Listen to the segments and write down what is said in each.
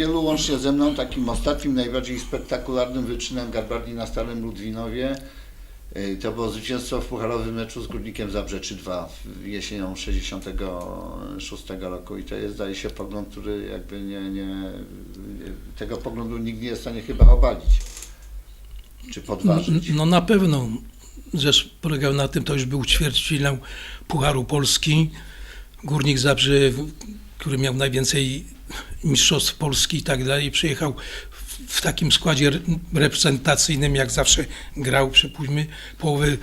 Wielu, łącznie ze mną, takim ostatnim, najbardziej spektakularnym wyczynem Garbardii na Starym Ludwinowie y, to było zwycięstwo w pucharowym meczu z Górnikiem Zabrze 3-2 w- jesienią 66 roku i to jest, zdaje się, pogląd, który jakby nie, nie, tego poglądu nikt nie jest w stanie chyba obalić czy podważyć. No na pewno. Rzecz polegał na tym, to już był ćwierćfinał Pucharu Polski. Górnik Zabrze, który miał najwięcej mistrzostw Polski i tak dalej, przyjechał w- takim składzie re- reprezentacyjnym, jak zawsze grał, przypuśćmy, połowę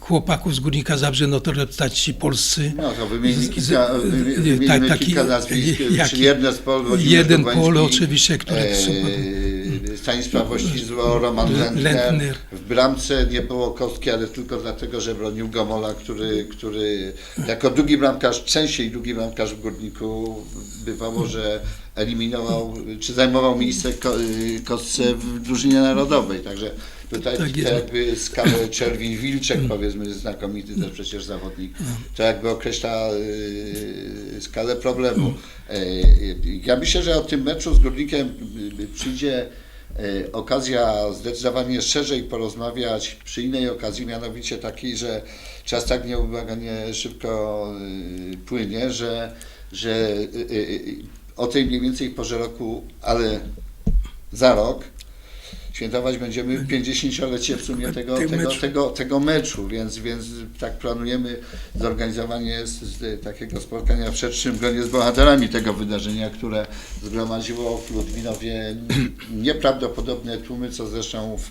chłopaków z Górnika Zabrze, no to reprezentanci polscy. No to z- kilka, wy- nie, wymienimy tak, taki- kilka nazwisk, czyli jeden z Pol, jeden Pol oczywiście, który e, Stanisław Oślizło, Roman Lentner. W bramce nie było Kostki, ale tylko dlatego, że bronił Gomola, który, który jako drugi bramkarz, częściej drugi bramkarz w Górniku bywało, że eliminował, czy zajmował miejsce ko, y, Kostce w drużynie narodowej, także tutaj Tak to jakby skalę Czerwin-Wilczek, powiedzmy, znakomity też przecież zawodnik, to jakby określa y, skalę problemu. Y, Ja myślę, że o tym meczu z Górnikiem przyjdzie okazja zdecydowanie szerzej porozmawiać przy innej okazji, mianowicie takiej, że czas tak nieubłaganie szybko y, płynie, że, że y, o tej mniej więcej porze roku, ale za rok świętować będziemy 50-lecie w sumie tego, Tego tego, tego meczu, więc, więc tak planujemy zorganizowanie z, z takiego spotkania w szerszym gronie z bohaterami tego wydarzenia, które zgromadziło w Ludwinowie nieprawdopodobne tłumy, co zresztą w,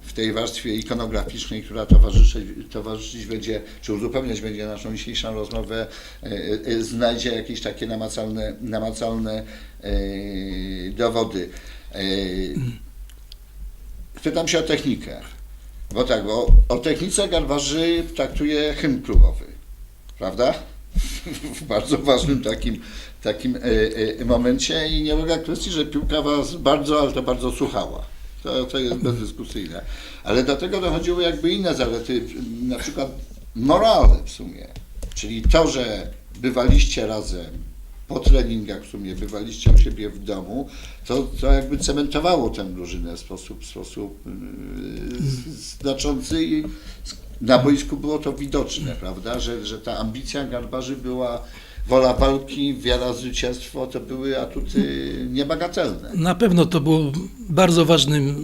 w tej warstwie ikonograficznej, która towarzyszyć, towarzyszyć będzie, czy uzupełniać będzie naszą dzisiejszą rozmowę, e, e, znajdzie jakieś takie namacalne, namacalne e, dowody. Pytam się o technikę. Bo tak, bo o technice Garwarzy traktuje hymn klubowy. Prawda? W bardzo ważnym takim, takim e, e, momencie i nie ulega kwestii, że piłka was bardzo, ale to bardzo słuchała. To, to jest bezdyskusyjne. Ale do tego dochodziły jakby inne zalety, na przykład morale w sumie. Czyli to, że bywaliście razem po treningach w sumie, bywaliście u siebie w domu, to, to jakby cementowało tę drużynę w sposób, w sposób yy, znaczący i na boisku było to widoczne, prawda, że, że ta ambicja Garbarzy była wola walki, wiara w zwycięstwo, to były atuty niebagatelne. Na pewno to było bardzo ważnym,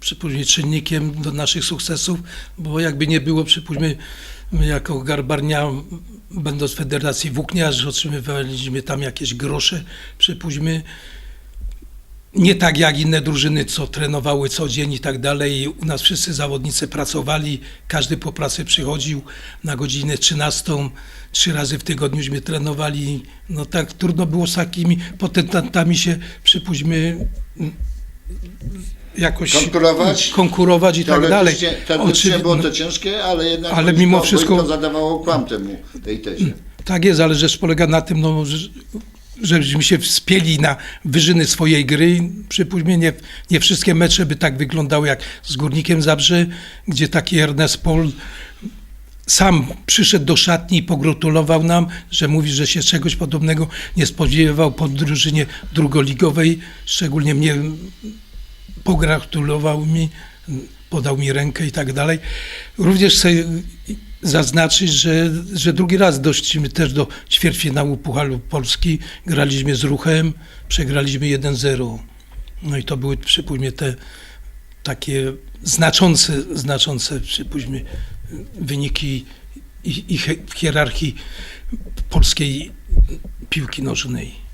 przypuśćmy, czynnikiem do naszych sukcesów, bo jakby nie było, przypuśćmy, my jako Garbarnia, będąc w Federacji Włókniarzy, otrzymywaliśmy tam jakieś grosze, przypuśćmy, nie tak jak inne drużyny, co trenowały co dzień i tak dalej. U nas wszyscy zawodnicy pracowali, każdy po pracy przychodził na godzinę 13, trzy razy w tygodniuśmy trenowali. No tak trudno było z takimi potentantami się, przypuśćmy, jakoś Konkurować? konkurować i tak dalej. Teoretycznie, teoretycznie Oczywi- było to ciężkie, ale jednak Ale mimo wszystko- boisko zadawało kłam temu, tej tezie. Tak jest, ale rzecz polega na tym, no, że, żebyśmy się wspięli na wyżyny swojej gry. Przypuśćmy, nie, nie wszystkie mecze by tak wyglądały jak z Górnikiem Zabrze, gdzie taki Ernest Pol sam przyszedł do szatni i pogratulował nam, że mówi, że się czegoś podobnego nie spodziewał po drużynie drugoligowej. Szczególnie mnie pogratulował mi, podał mi rękę i tak dalej. Również chcę zaznaczyć, że, że drugi raz doszliśmy też do ćwierćfinału Pucharu Polski. Graliśmy z Ruchem, przegraliśmy 1-0. No i to były, przypuśćmy, te takie znaczące, znaczące, przypuśćmy, wyniki i, i hierarchii polskiej piłki nożnej.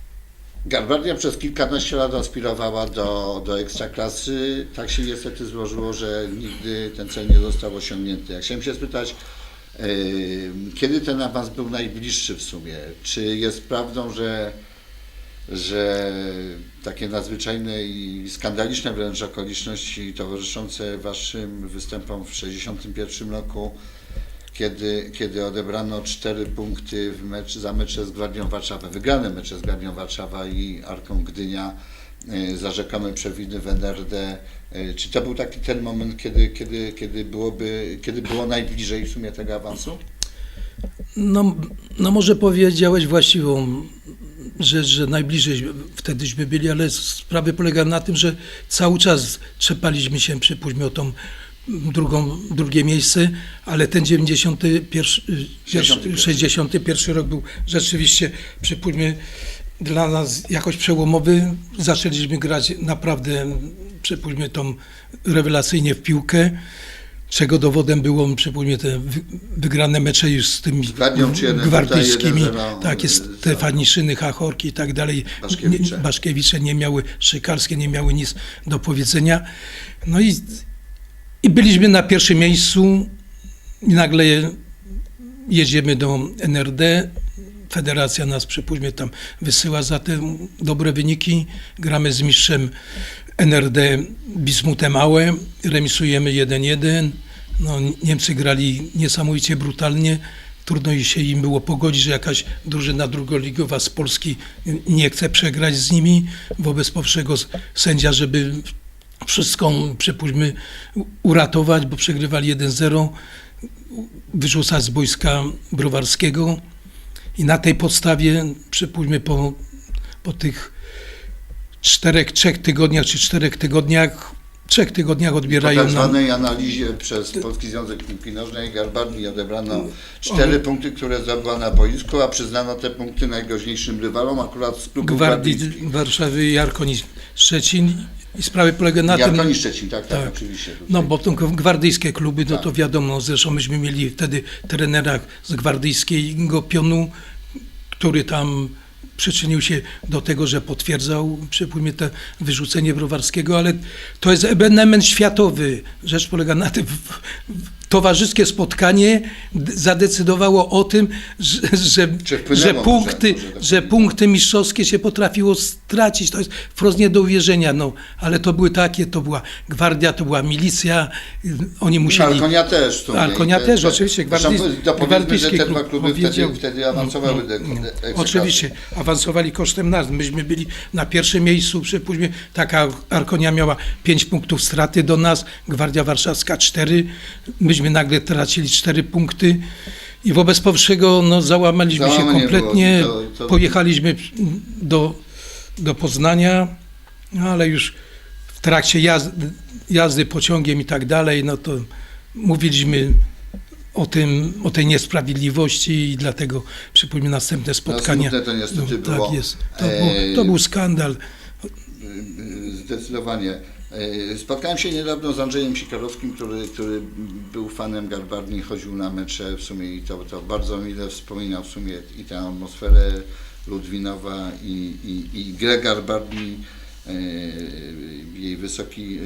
Garbardia przez kilkanaście lat aspirowała do, do ekstraklasy. Tak się niestety złożyło, że nigdy ten cel nie został osiągnięty. Ja chciałem się spytać, kiedy ten awans był najbliższy w sumie? Czy jest prawdą, że, że takie nadzwyczajne i skandaliczne wręcz okoliczności towarzyszące Waszym występom w 1961 roku kiedy, kiedy odebrano cztery punkty w mecz, za mecze z Gwardią Warszawa, wygrane mecze z Gwardią Warszawa i Arką Gdynia e, za rzekome przewiny w NRD. E, Czy to był taki ten moment, kiedy, kiedy, kiedy, byłoby, kiedy było najbliżej w sumie tego awansu? No, no może powiedziałeś właściwą rzecz, że najbliżej wtedyśmy byli, ale sprawy polegały na tym, że cały czas trzepaliśmy się, przypuśćmy o tą drugą, drugie miejsce, ale ten 91, pierwszy, 61. 61 rok był rzeczywiście, przypuśćmy, dla nas jakoś przełomowy. Zaczęliśmy grać naprawdę, przypuśćmy, tą rewelacyjnie w piłkę, czego dowodem było, przypuśćmy, te wy- wygrane mecze już z tymi gwardyjskimi, zero, takie Stefaniszyny, Hachorki i tak dalej. Baszkiewicze. Nie, Baszkiewicze nie miały, Szykarskie nie miały nic do powiedzenia. No i, i byliśmy na pierwszym miejscu i nagle jedziemy do NRD. Federacja nas, przypuśćmy, tam wysyła za te dobre wyniki. Gramy z mistrzem NRD Bismutem Małe, remisujemy 1-1. No, Niemcy grali niesamowicie brutalnie. Trudno się im było pogodzić, że jakaś drużyna drugoligowa z Polski nie chce przegrać z nimi. Wobec powyższego sędzia, żeby wszystko, przypuśćmy, uratować, bo przegrywali 1-0, wyrzucać z boiska browarskiego i na tej podstawie, przypuśćmy, po, po tych czterech, trzech tygodniach czy czterech tygodniach, trzech tygodniach Po odbierają tak nam zwanej analizie przez Polski Związek Piłki Nożnej Garbarni odebrano cztery punkty, które zdobyła na boisku, a przyznano te punkty najgroźniejszym rywalom, akurat z klubu Gwardii Gwardii. Warszawy, Jarkoni Szczecin i sprawy polegają na tym, Jarkoni Szczecin, tak, tak, Tak. oczywiście. Tutaj. No bo to gwardyjskie kluby, no Tak. to wiadomo, zresztą myśmy mieli wtedy trenera z gwardyjskiego pionu, który tam przyczynił się do tego, że potwierdzał, przypłynie to wyrzucenie Browarskiego, ale to jest ewenement światowy. Rzecz polega na tym, towarzyskie spotkanie zadecydowało o tym, że, że, może- punkty, może tak że punkty mistrzowskie się potrafiło stracić. To jest wprost nie do uwierzenia, no, ale to były takie, to była gwardia, to była milicja, y, oni musieli... Alkonia też. sumie. Alkonia te- też, te- oczywiście, Zresztą gwardyjski- To powiedzmy, że gwardyjski te dwa kluby wtedy, wtedy awansowały No, do ekstraklasy. Oczywiście, awansowali kosztem nas. Myśmy byli na pierwszym miejscu, przypuśćmy, taka Arkonia miała 5 punktów straty do nas, Gwardia Warszawska 4, myśmy nagle tracili 4 punkty i wobec powyższego no, załamaliśmy się Załamanie kompletnie, było, to- to- pojechaliśmy do, do Poznania, no, ale już w trakcie jazdy, jazdy pociągiem i tak dalej, no to mówiliśmy o tym, o tej niesprawiedliwości i dlatego przypomnę następne spotkania. smutne to niestety no, było. Tak jest. To, to był skandal. Zdecydowanie. E, Spotkałem się niedawno z Andrzejem Sikorowskim, który, który był fanem Garbarni, chodził na mecze w sumie i to, to bardzo mile wspominał w sumie i tę atmosferę Ludwinowa i, i, i grę Garbarni, e, jej wysoki e,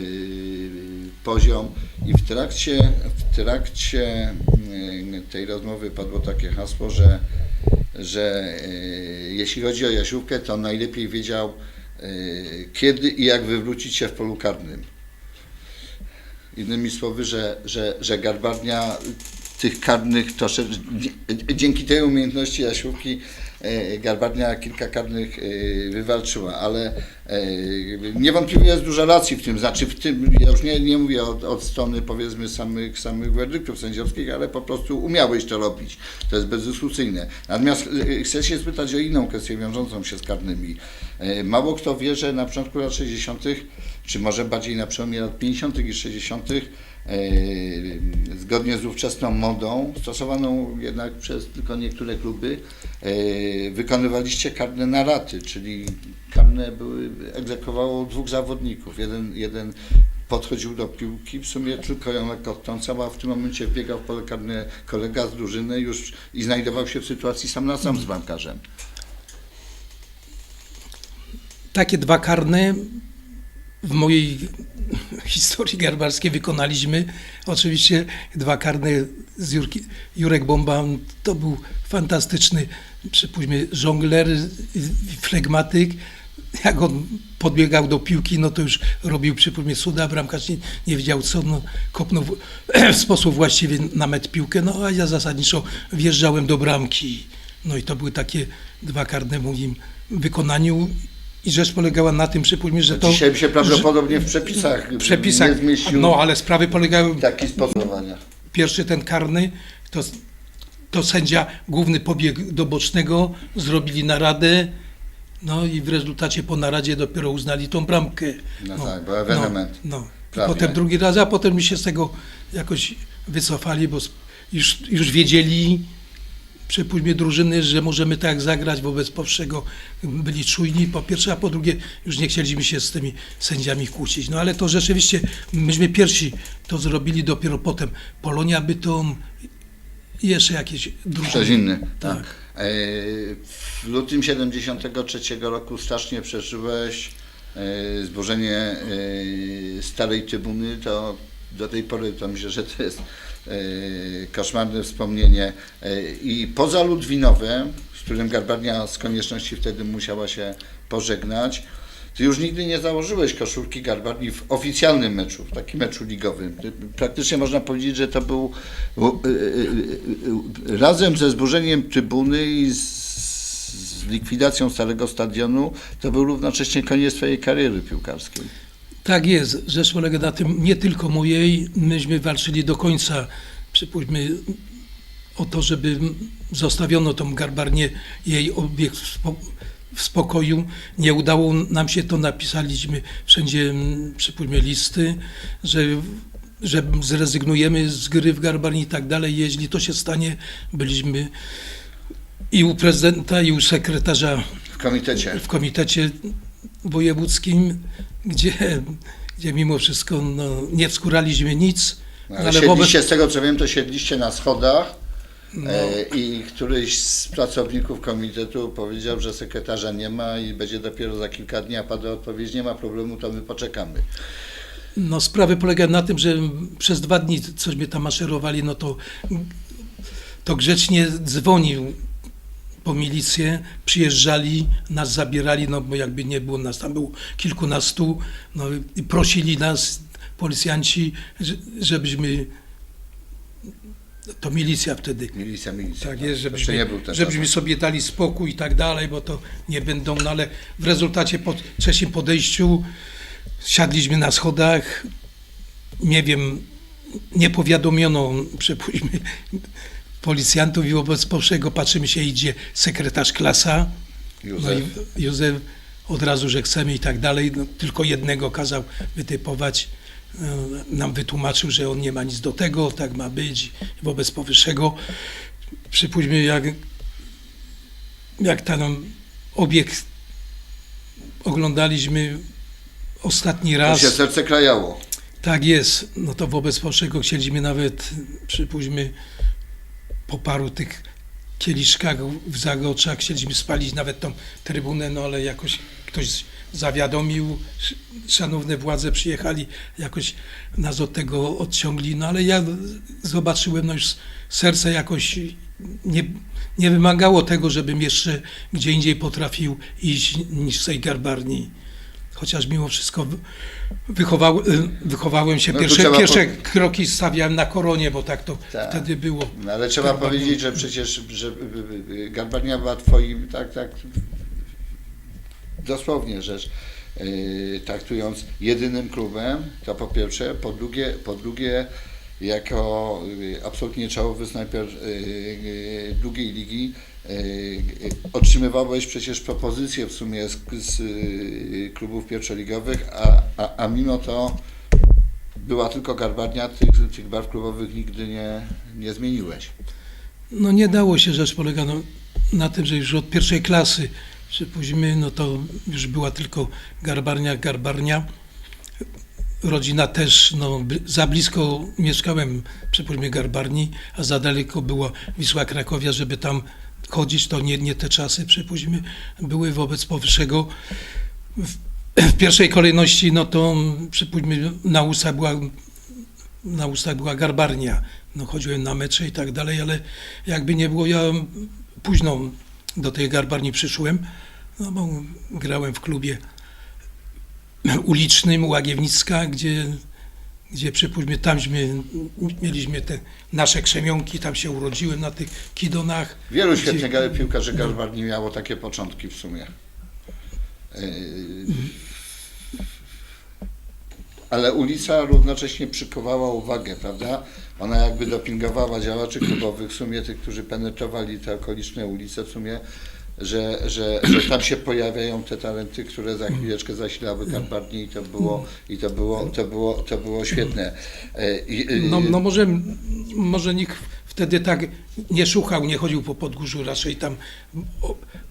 poziom. I w trakcie, w trakcie tej rozmowy padło takie hasło, że że jeśli chodzi o Jasiówkę, to najlepiej wiedział, kiedy i jak wywrócić się w polu karnym. Innymi słowy, że, że, że Garbarnia tych karnych troszeczkę, dzięki tej umiejętności Jasiówki Garbarnia kilka karnych e, wywalczyła, ale e, niewątpliwie jest dużo racji w tym, znaczy w tym, ja już nie, nie mówię od, od strony powiedzmy samych, samych werdyktów sędziowskich, ale po prostu umiałeś to robić, to jest bezdyskusyjne. Natomiast e, chcę się spytać o inną kwestię wiążącą się z karnymi. E, Mało kto wie, że na początku lat 60., czy może bardziej na przełomie lat 50. i 60., e, zgodnie z ówczesną modą, stosowaną jednak przez tylko niektóre kluby, e, wykonywaliście karne na raty, czyli karne były, egzekwowało dwóch zawodników. Jeden, jeden podchodził do piłki, w sumie tylko ją lekko a w tym momencie wbiegał w pole karne kolega z drużyny już i znajdował się w sytuacji sam na sam z bramkarzem. Takie dwa karne w mojej historii garbarskiej wykonaliśmy. Oczywiście dwa karne z Jurki, Jurek Bomba to był fantastyczny, przypuśćmy, żongler flegmatyk. Jak on podbiegał do piłki, no to już robił, przypuśćmy, cuda, bramkarz nie, nie wiedział co, no, kopnął w, w sposób właściwy na met piłkę, no a ja zasadniczo wjeżdżałem do bramki. No i to były takie dwa karne w moim wykonaniu i rzecz polegała na tym, przypuśćmy, że to... Dzisiaj by się prawdopodobnie w przepisach, przepisach, nie zmieścił no ale sprawy polegały, taki sposób. pierwszy ten karny, to, to sędzia główny pobiegł do bocznego, zrobili naradę No i w rezultacie po naradzie dopiero uznali tą bramkę. No tak, był ewenement. No, no. Potem drugi raz, a potem mi się z tego jakoś wycofali, bo już, już wiedzieli, przypuśćmy drużyny, że możemy tak zagrać wobec powszego. Byli czujni po pierwsze, a po drugie już nie chcieliśmy się z tymi sędziami kłócić. No ale to rzeczywiście, myśmy pierwsi to zrobili, dopiero potem Polonia Bytom i jeszcze jakieś drużyny. Ktoś inny. Tak. E, W lutym 73 roku strasznie przeżyłeś e, zburzenie e, starej trybuny, to do tej pory to myślę, że to jest e, koszmarne wspomnienie. E, I poza Ludwinowem, z którym Garbarnia z konieczności wtedy musiała się pożegnać, ty już nigdy nie założyłeś koszulki Garbarni w oficjalnym meczu, w takim meczu ligowym. Ty- Praktycznie można powiedzieć, że to był e, razem ze zburzeniem trybuny i z, z likwidacją starego stadionu, to był równocześnie koniec twojej kariery piłkarskiej. Tak jest. Rzecz polega na tym, nie tylko mojej, myśmy walczyli do końca, przypuśćmy, o to, żeby zostawiono tą garbarnię, jej obiekt w, spo, w spokoju. Nie udało nam się to, napisaliśmy wszędzie, mm, przypuśćmy, listy, że, że zrezygnujemy z gry w garbarni i tak dalej. Jeśli to się stanie, byliśmy i u prezydenta, i u sekretarza W komitecie. w komitecie wojewódzkim, gdzie, gdzie mimo wszystko no, nie wskuraliśmy nic, No, ale ale wobec, siedliście, z tego co wiem, to siedliście na schodach no, e, i któryś z pracowników komitetu powiedział, że sekretarza nie ma i będzie dopiero za kilka dni, a padła odpowiedź, nie ma problemu, to my poczekamy. no, sprawy polegają na tym, że przez dwa dni cośmy tam maszerowali, no to, to grzecznie dzwonił po milicję, przyjeżdżali, nas zabierali, no bo jakby nie było nas, tam było kilkunastu, no i prosili nas policjanci, że- żebyśmy, to milicja wtedy, Milicja, milicja. Tak jest, Jeszcze żebyśmy, żebyśmy sobie dali spokój i tak dalej, bo to nie będą, no ale w rezultacie po trzecim podejściu siadliśmy na schodach, nie wiem, nie powiadomiono, przypuśćmy, policjantów i wobec powszego patrzymy się, idzie sekretarz klasa, no Józef. i Józef od razu, że chcemy i tak dalej, no, tylko jednego kazał wytypować, e, nam wytłumaczył, że on nie ma nic do tego, tak ma być wobec powyższego. Przypuśćmy, jak, jak ten obiekt oglądaliśmy ostatni To raz. się serce krajało. Tak jest. No to wobec powyższego chcieliśmy nawet, przypuśćmy, po paru tych kieliszkach w zagoczach, chcieliśmy spalić nawet tą trybunę, no ale jakoś ktoś zawiadomił, sz- szanowne władze przyjechali, jakoś nas od tego odciągli, no ale ja zobaczyłem, no już serce jakoś nie, nie wymagało tego, żebym jeszcze gdzie indziej potrafił iść niż w tej garbarni. Chociaż mimo wszystko wy- wychował, y, wychowałem się, No pierwsze, pierwsze po- kroki stawiałem na koronie, bo tak to Tak. wtedy było. No, ale trzeba Garbarnia. powiedzieć, że przecież że y, y, Garbarnia była twoim, tak, tak, dosłownie rzecz yy, traktując, jedynym klubem, to po pierwsze, po drugie, po drugie jako absolutnie czołowy snajper y, y, drugiej ligi otrzymywałeś przecież propozycje w sumie z, z y, klubów pierwszoligowych, a, a, a mimo to była tylko Garbarnia, tych, tych barw klubowych nigdy nie, nie zmieniłeś. No nie dało się, rzecz polega no, na tym, że już od pierwszej klasy, przypuśćmy, no to już była tylko garbarnia, garbarnia. Rodzina też, no za blisko mieszkałem, przypuśćmy, garbarni, a za daleko była Wisła Krakowia, żeby tam chodzić, to nie, nie te czasy, przypuśćmy, były wobec powyższego. W, w pierwszej kolejności, no to przypuśćmy, na usta była na ustach była garbarnia. No, chodziłem na mecze i tak dalej, ale jakby nie było, ja późno do tej garbarni przyszłem, no bo grałem w klubie ulicznym Łagiewnicka, gdzie, gdzie przypuśćmy, tamśmy mieliśmy te nasze krzemionki, tam się urodziłem na tych kidonach. Wielu Gdzie- świetnych piłkarzy Garbarni miało takie początki w sumie. Yy, Ale ulica równocześnie przykuwała uwagę, prawda? Ona jakby dopingowała działaczy klubowych, w sumie tych, którzy penetrowali te okoliczne ulice, w sumie że, że, że tam się pojawiają te talenty, które za chwileczkę zasilały Karpatnie i to było, i to było, to było, to było świetne. E, i- i- No, no może, może nikt wtedy tak nie szukał, nie chodził po Podgórzu, raczej tam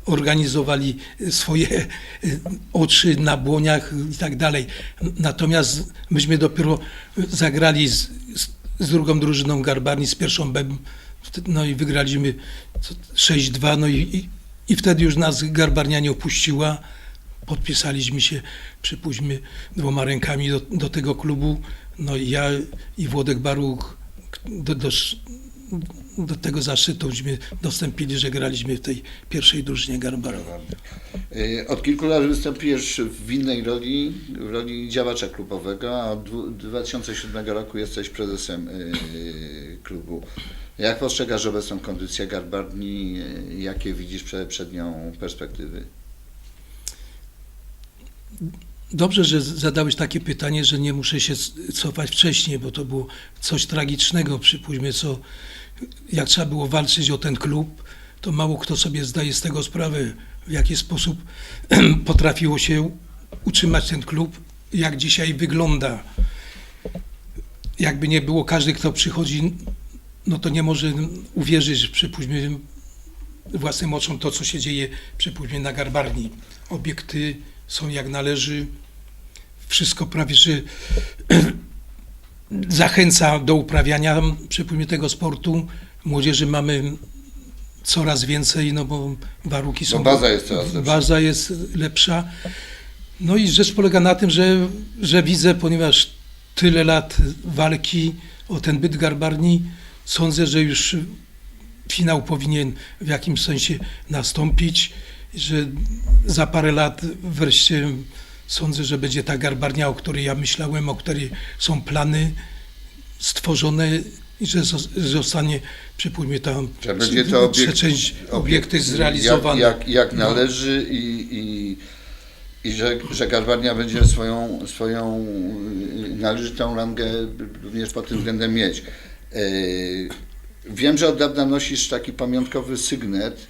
organizowali swoje y, oczy na błoniach i tak dalej. Natomiast myśmy dopiero zagrali z, z, z drugą drużyną Garbarni, z pierwszą B, no i wygraliśmy co- 6-2, no i, i, i wtedy już nas Garbarnia nie opuściła. Podpisaliśmy się, przypuśćmy, dwoma rękami do, do tego klubu. No i ja i Włodek Baruch do, do, do tego zaszczytuśmy dostąpili, że graliśmy w tej pierwszej drużynie Garbaru. E, Od kilku lat występujesz w innej roli, w roli działacza klubowego, a od dwu- 2007 roku jesteś prezesem e, klubu. Jak postrzegasz obecną kondycję Garbarni? Jakie widzisz przed, przed nią perspektywy? Dobrze, że zadałeś takie pytanie, że nie muszę się cofać wcześniej, bo to było coś tragicznego. Przypuśćmy, co jak trzeba było walczyć o ten klub, to mało kto sobie zdaje z tego sprawę, w jaki sposób potrafiło się utrzymać ten klub, jak dzisiaj wygląda. Jakby nie było, każdy, kto przychodzi, no to nie może uwierzyć, przypuśćmy, własnym oczom to, co się dzieje, przypuśćmy, na Garbarni. Obiekty są jak należy, wszystko prawie, że zachęca do uprawiania, przypuśćmy, tego sportu. Młodzieży mamy coraz więcej, no bo warunki są... Bo baza jest coraz lepsza. Baza jest lepsza. No i rzecz polega na tym, że, że widzę, ponieważ tyle lat walki o ten byt Garbarni, sądzę, że już finał powinien w jakimś sensie nastąpić, że za parę lat wreszcie sądzę, że będzie ta Garbarnia, o której ja myślałem, o której są plany stworzone i że zos- zostanie, przypójmy tam Że będzie to obiekt, część obiekty zrealizowane. Jak, jak, jak No. należy i, i, i że, że Garbarnia będzie swoją, swoją należytą rangę również pod tym względem mieć. Yy, Wiem, że od dawna nosisz taki pamiątkowy sygnet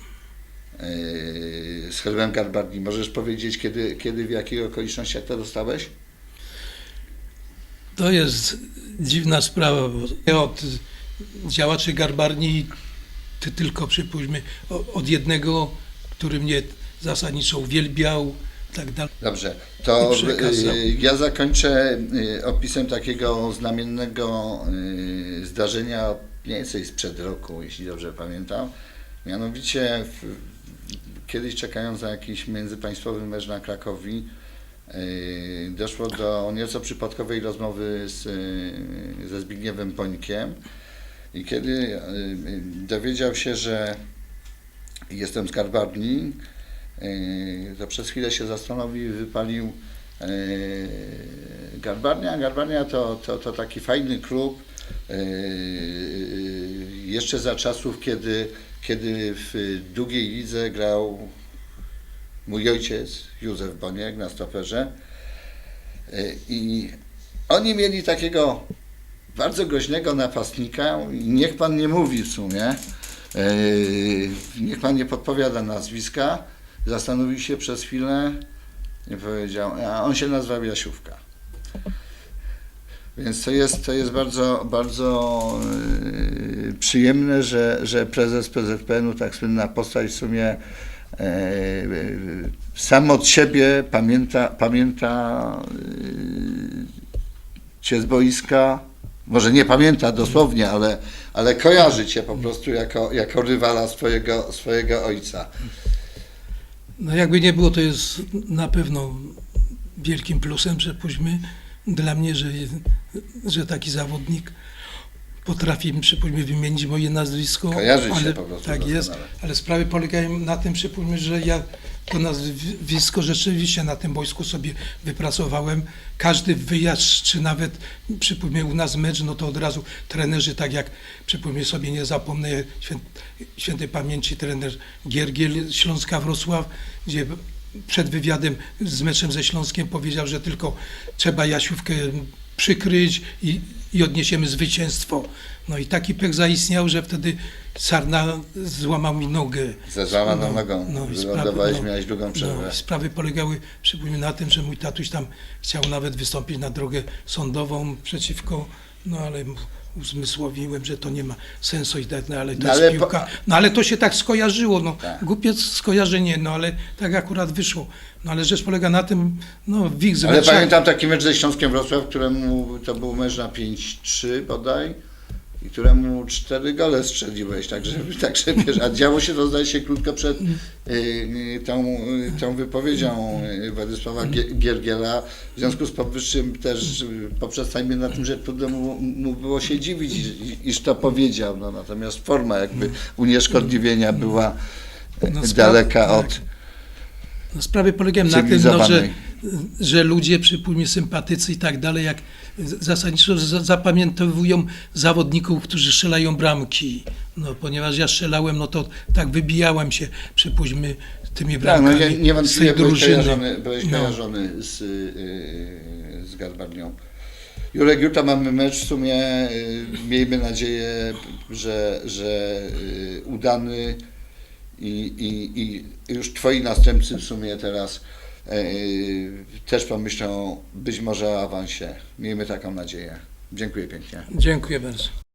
yy, z herbem Garbarni. Możesz powiedzieć, kiedy, kiedy w jakich okolicznościach to dostałeś? To jest dziwna sprawa, bo od działaczy Garbarni ty tylko przypuśćmy od jednego, który mnie zasadniczo uwielbiał tak dalej. Dobrze, to y, ja zakończę y, opisem takiego znamiennego y, zdarzenia mniej więcej sprzed roku, jeśli dobrze pamiętam. Mianowicie w, kiedyś czekając na jakiś międzypaństwowy mecz na Krakowi, doszło do nieco przypadkowej rozmowy z, ze Zbigniewem Pońkiem i kiedy dowiedział się, że jestem z Garbarni, Yy, to przez chwilę się zastanowił i wypalił yy, Garbarnia. Garbarnia to, to, to taki fajny klub, yy, jeszcze za czasów, kiedy, kiedy w drugiej lidze grał mój ojciec, Józef Boniek na stoperze. I oni mieli takiego bardzo groźnego napastnika niech pan nie mówi w sumie, niech pan nie podpowiada nazwiska, zastanowił się przez chwilę i powiedział, a on się nazywał Jasiówka. Więc to jest, to jest bardzo, bardzo yy, przyjemne, że, że prezes PZPN-u, tak słynna postać w sumie yy, yy, sam od siebie pamięta, pamięta yy, cię z boiska, może nie pamięta dosłownie, ale, ale kojarzy cię po prostu jako, jako rywala swojego, swojego ojca. No jakby nie było, to jest na pewno wielkim plusem, przypuśćmy, dla mnie, że, że taki zawodnik potrafi, przypuśćmy, wymienić moje nazwisko. Kojarzy ale, po prostu Tak jest, ale sprawy polegają na tym, przypuśćmy, że ja to nazwisko rzeczywiście na tym boisku sobie wypracowałem. Każdy wyjazd, czy nawet przypuśćmy u nas mecz, no to od razu trenerzy, tak jak przypuśćmy sobie nie zapomnę, świę, świętej pamięci trener Giergiel Śląska Wrocław, gdzie przed wywiadem z meczem ze Śląskiem powiedział, że tylko trzeba Jasiówkę przykryć i, i odniesiemy zwycięstwo. No i taki pech zaistniał, że wtedy Sarna złamał mi nogę. Ze złamaną nogą. i Wylądowałeś, sprawy- miałeś długą przerwę. No, sprawy polegały przypomnę na tym, że mój tatuś tam chciał nawet wystąpić na drogę sądową przeciwko, no ale uzmysłowiłem, że to nie ma sensu i tak dalej, ale to No, jest ale po- piłka. No ale to się tak skojarzyło, no Tak. głupie skojarzenie, no ale tak akurat wyszło. No ale rzecz polega na tym, no w ich Ale zwyczajach- pamiętam taki mecz ze Śląskiem Wrocław, któremu to był mecz na 5-3 bodaj i któremu cztery gole strzeliłeś, także, także wiesz, a działo się to zdaje się krótko przed y, tą, y, tą wypowiedzią y, Władysława Gie- Giergiela. W związku z powyższym też y, poprzestańmy na tym, że trudno mu, mu było się dziwić, iż, to powiedział, no, natomiast forma jakby unieszkodliwienia była No, daleka tak. od No, sprawy polegają na tym, no, że. Że ludzie, przypójmie sympatycy i tak dalej, jak zasadniczo za- zapamiętowują zawodników, którzy strzelają bramki. No, ponieważ ja strzelałem, no to tak wybijałem się, przypuśćmy, tymi Tak, bramkami no nie, tej byłeś kojarzony, byłeś No. kojarzony z, yy, z Garbarnią. Jurek, jutro mamy mecz, w sumie yy, miejmy nadzieję, że, że yy, udany i, i, i już twoi następcy w sumie teraz też pomyślą być może o awansie. Miejmy taką nadzieję. Dziękuję pięknie. Dziękuję bardzo.